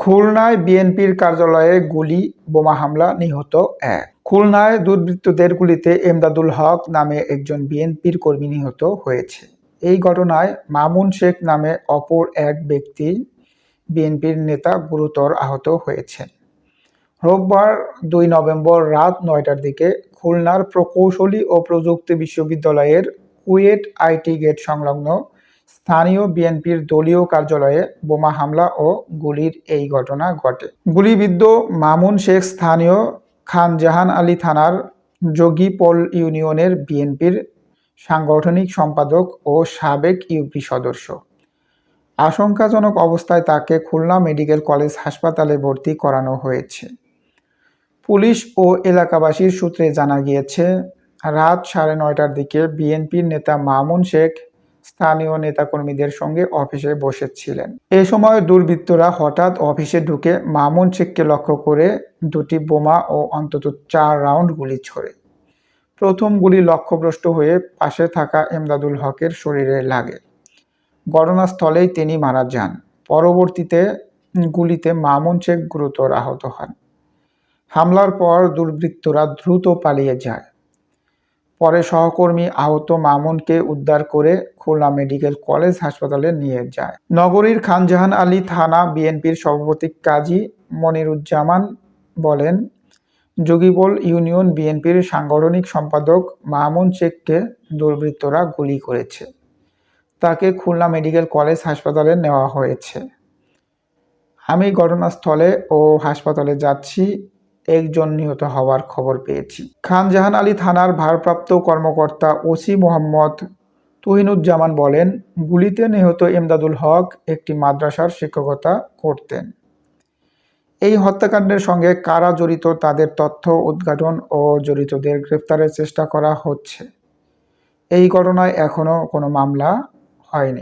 খুলনায় বিএনপির কার্যালয়ে গুলি, বোমা হামলা, নিহত এক। খুলনায় দুর্বৃত্তদের গুলিতে এমদাদুল হক নামে একজন বিএনপির কর্মী নিহত হয়েছে। এই ঘটনায় মামুন শেখ নামে অপর এক ব্যক্তি বিএনপির নেতা গুরুতর আহত হয়েছেন। রোববার দুই নভেম্বর রাত নয়টার দিকে খুলনার প্রকৌশলী ও প্রযুক্তি বিশ্ববিদ্যালয়ের কুয়েট আইটি গেট সংলগ্ন স্থানীয় বিএনপির দলীয় কার্যালয়ে বোমা হামলা ও গুলির এই ঘটনা ঘটে। গুলিবিদ্ধ মামুন শেখ স্থানীয় খানজাহান আলী থানার যোগীপল ইউনিয়নের বিএনপির সাংগঠনিক সম্পাদক ও সাবেক ইউপি সদস্য। আশঙ্কাজনক অবস্থায় তাকে খুলনা মেডিকেল কলেজ হাসপাতালে ভর্তি করানো হয়েছে। পুলিশ ও এলাকাবাসীর সূত্রে জানা গিয়েছে, রাত সাড়ে নয়টার দিকে বিএনপির নেতা মামুন শেখ স্থানীয় নেতাকর্মীদের সঙ্গে অফিসে বসেছিলেন। এ সময় দুর্বৃত্তরা হঠাৎ অফিসে ঢুকে মামুন শেখকে লক্ষ্য করে দুটি বোমা ও অন্তত চার রাউন্ড গুলি ছোড়ে। প্রথম গুলি লক্ষ্যভ্রষ্ট হয়ে পাশে থাকা এমদাদুল হকের শরীরে লাগে। ঘটনাস্থলেই তিনি মারা যান। পরবর্তীতে গুলিতে মামুন শেখ গুরুতর আহত হন। হামলার পর দুর্বৃত্তরা দ্রুত পালিয়ে যায়। পরে সহকর্মী আহত মামুনকে উদ্ধার করে খুলনা মেডিকেল কলেজ হাসপাতালে নিয়ে যায়। নগরীর খানজাহান আলী থানা বিএনপির সভাপতি কাজী মনিরুজ্জামান বলেন, যোগীবল ইউনিয়ন বিএনপির সাংগঠনিক সম্পাদক মামুন শেখকে দুর্বৃত্তরা গুলি করেছে। তাকে খুলনা মেডিকেল কলেজ হাসপাতালে নেওয়া হয়েছে। আমি ঘটনাস্থলে ও হাসপাতালে যাচ্ছি। একজন নিহত হওয়ার খবর পেয়েছি। খানজাহান আলী থানার ভারপ্রাপ্ত কর্মকর্তা ওসি মোহাম্মদ তুহিনুজ্জামান বলেন, গুলিতে নিহত এমদাদুল হক একটি মাদ্রাসার শিক্ষকতা করতেন। এই হত্যাকাণ্ডের সঙ্গে কারা জড়িত তাদের তথ্য উদ্ঘাটন ও জড়িতদের গ্রেফতারের চেষ্টা করা হচ্ছে। এই ঘটনায় এখনও কোনো মামলা হয়নি।